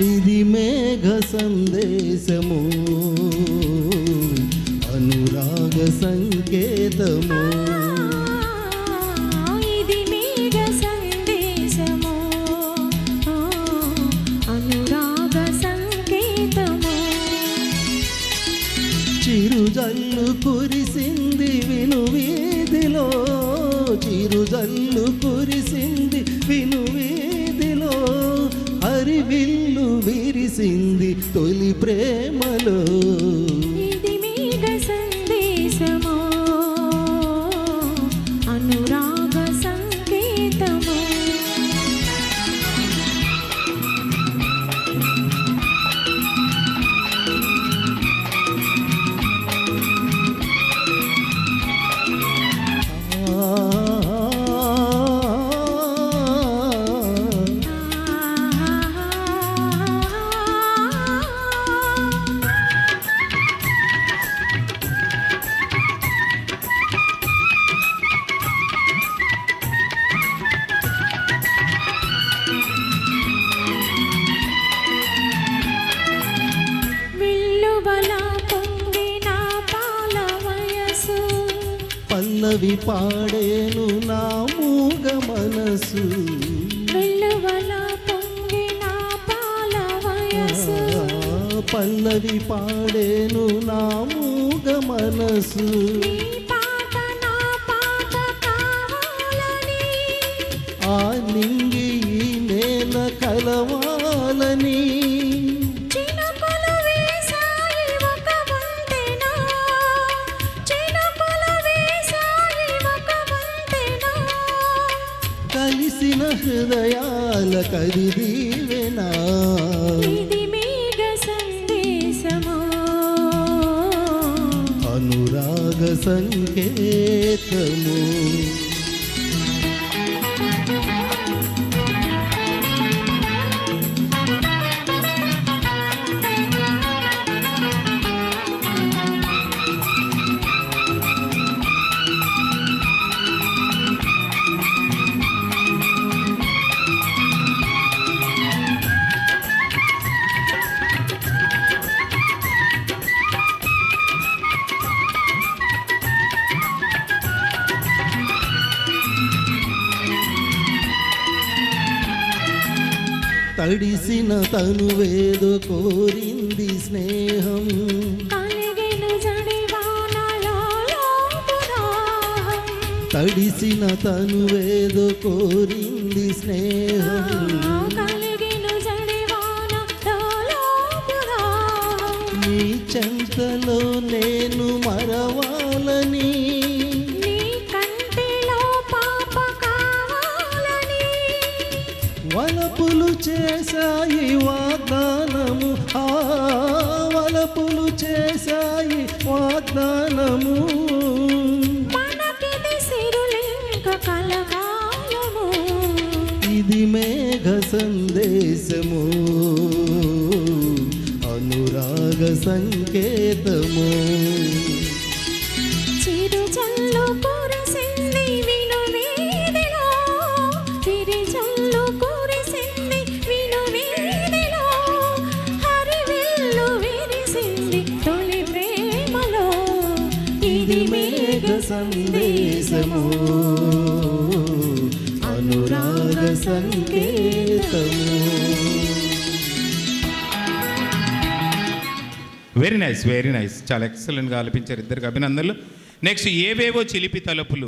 ఇది మేఘ సందేశము అనురాగ సంకేతము. చిరుజల్లు కురిసింది విను వీధిలో చిరుజల్లు కురిసింది విను వీధిలో. హరివిల్ విరిసింది తొలి ప్రేమలో. పల్లవి పాడేను నా మూగ మనసు. పల్లవి పాడేను నా మూగ మనసు. ఆ నింగి నేల కలవాలని. హృదయాల కది దీవెనా ఇది మేఘ సందేశము? అనురాగ సంకేతము. తడిసిన తనువేదో కోరింది స్నేహం. తడిసిన తనువేదో కోరింది స్నేహం. నీ చెంతలో నేను మరవాలని వలపులు చేశాయి వాగ్దానము. ఆ వలపులు చేశాయి వాగ్దానము. ఇది మేఘ సందేశము. అనురాగ సంకేతము. సందేశము అనురాగ సంకేతము. వెరీ నైస్ వెరీ నైస్ చాలా ఎక్సలెంట్గా ఆలపించారు ఇద్దరికి అభినందనలు. నెక్స్ట్ ఏవేవో చిలిపి తలుపులు.